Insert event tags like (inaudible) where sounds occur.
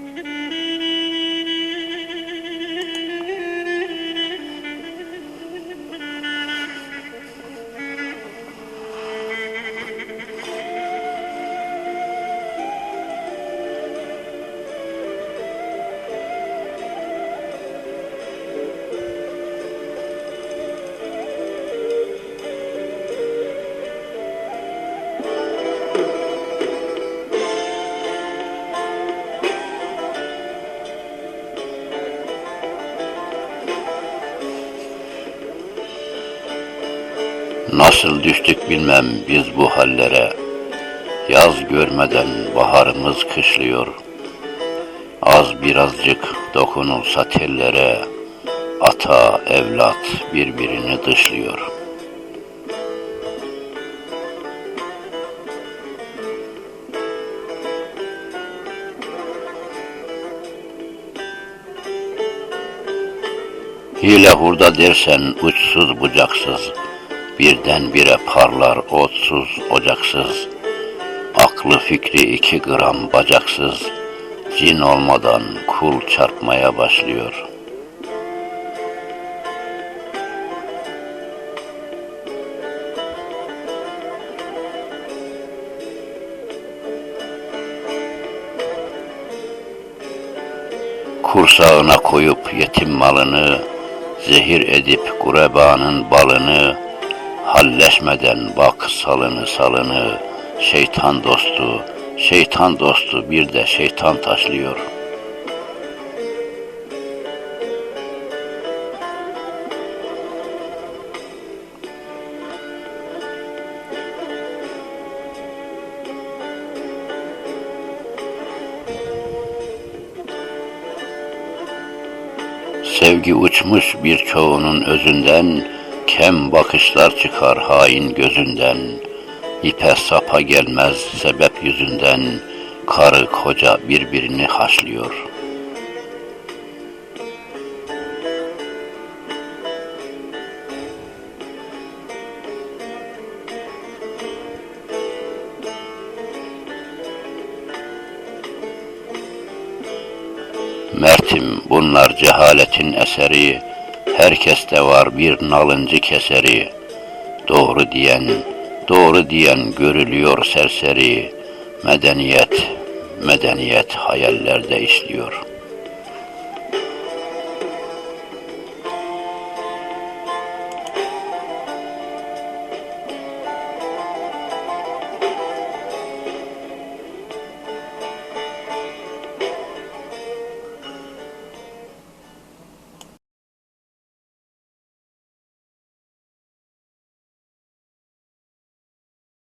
Mm-hmm. (laughs) Nasıl düştük bilmem biz bu hallere. Yaz görmeden baharımız kışlıyor. Az birazcık dokunulsa tellere, ata evlat birbirini dışlıyor. Hile hurda dersen uçsuz bucaksız, birdenbire parlar otsuz ocaksız, aklı fikri iki gram bacaksız, cin olmadan kul çarpmaya başlıyor. Kursağına koyup yetim malını, zehir edip kurebanın balını, halleşmeden bak salını salını, şeytan dostu, şeytan dostu bir de şeytan taşlıyor. Sevgi uçmuş birçoğunun özünden, kem bakışlar çıkar hain gözünden. İpe sapa gelmez sebep yüzünden, karı koca birbirini haşlıyor. Mertim bunlar cehaletin eseri, herkeste var bir nalıncı keseri. Doğru diyen, doğru diyen görülüyor serseri. Medeniyet, medeniyet hayallerde işliyor.''